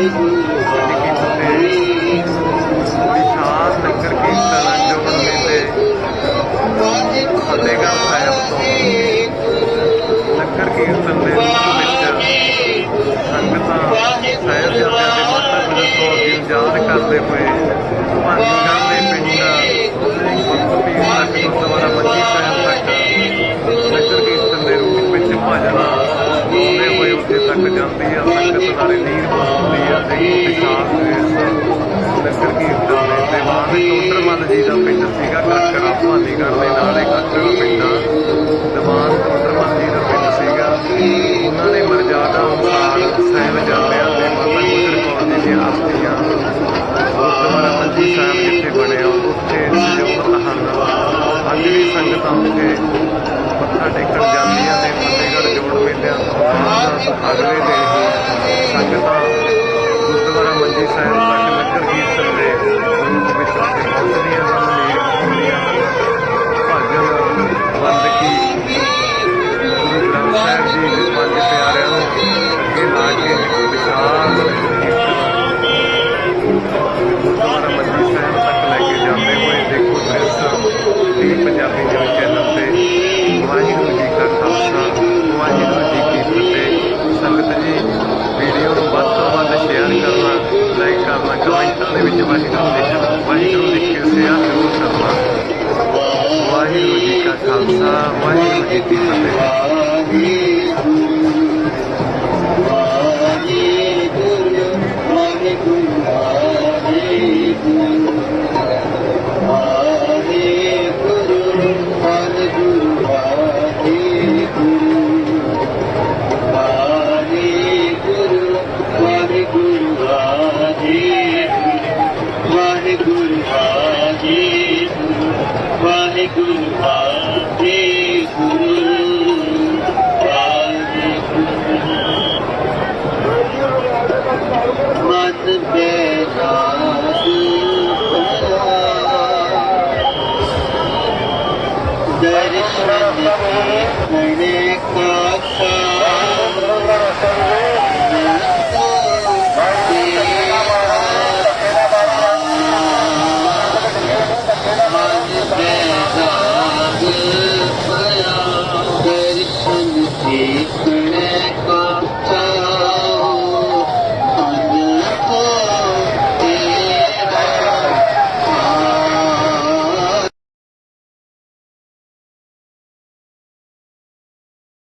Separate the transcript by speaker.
Speaker 1: ਸਿੱਧੀ ਕੀਤੀ ਕੀਰਤਨ ਜੋੜ ਮੇਲੇ ਫਤਿਹਗੜ੍ਹ ਸਾਹਿਬ ਤੋਂ ਨਗਰ ਕੀਰਤਨ ਦੇ ਵਿੱਚ ਸੰਗਤਾਂ ਸਾਹਿਬਜ਼ਾਦਿਆਂ ਦੇ ਮਾਤਾ ਗੁਜਰ ਕੌਰ ਯਾਦ ਕਰਦੇ ਹੋਏ ਭਾਨੀਗੜ੍ਹ ਦੇ ਪਿੰਡ ਗੁਰਪੀਰ ਤੱਕ ਗੁਰਦੁਆਰਾ ਮੰਜੀ ਸਾਹਿਬ ਤੱਕ ਨਗਰ ਕੀਰਤਨ ਦੇ ਰੂਪ ਵਿੱਚ ਭਜਨ ਗਾਉਂਦੇ ਹੋਏ ਉੱਥੇ ਤੱਕ ਜਾਂਦੀ ਆ ਸੰਗਤ ਨਾਲੇ ਨੀਰ ਪਾਉਂਦੀ ਆ, ਤੇ ਵਿਸ਼ਾਲ ਇਸ ਨਗਰ ਕੀਰਤਨ ਦੇ ਦੀਵਾਨ ਟੋਡਰਮਲ ਜੀ ਦਾ ਪਿੰਡ ਸੀਗਾ ਕਾਕੜਾ ਭਾਨੀਗੜ੍ਹ ਦੇ ਨਾਲ ਇੱਕ ਕਾਕੜਾ ਪਿੰਡ ਆ। ਦੀਵਾਨ ਟੋਡਰਮਲ ਜੀ ਦਾ ਪਿੰਡ ਸੀਗਾ। ਉਹਨਾਂ ਨੇ ਮਰਜ਼ਾਦਾ ਅਨੁਸਾਰ ਸਾਹਿਬਜ਼ਾਦਿਆਂ ਦੇ ਮਾਤਾ ਗੁਜਰ ਕੌਰ ਜੀ ਦੀਆਂ ਅਸਥੀਆਂ ਗੁਰਦੁਆਰਾ ਮੰਜੀ ਸਾਹਿਬ ਜਿੱਥੇ ਬਣਿਆ, ਉੱਥੇ ਸਜੋਤ ਹਨ। ਅੱਜ ਵੀ ਸੰਗਤਾਂ ਉੱਥੇ ਅਗਲੇ ਦਿਨ ਹੀ ਸੰਗਤਾਂ ਗੁਰਦੁਆਰਾ ਮੰਜੀ ਸਾਹਿਬ ਵਾਹਿਗੁਰੂ ਲਿਖਣਾ ਵਾਹਿਗੁਰੂ ਲਿਖ ਕੇ ਜ਼ਰੂਰ ਕਰਨਾ ਵਾਹਿਗੁਰੂ ਜੀ ਕਾ ਖਾਲਸਾ, ਵਾਹਿਗੁਰੂ ਜੀ ਕੀ ਫਤਿਹ।
Speaker 2: ਵਾਹਿਗੁਰੂ ਵਾਹਿਗੁਰੂ ਵਾਹਿਗੁਰੂ ਵਾਹਿਗੁਰੂ ਵਾਹਿਗੁਰੂ ਮਤ ਬੇਦਾਦ ਦਰਸ਼ਨ ਕਰੇ ਕਾਕਾ ਦਰਸ਼ਨ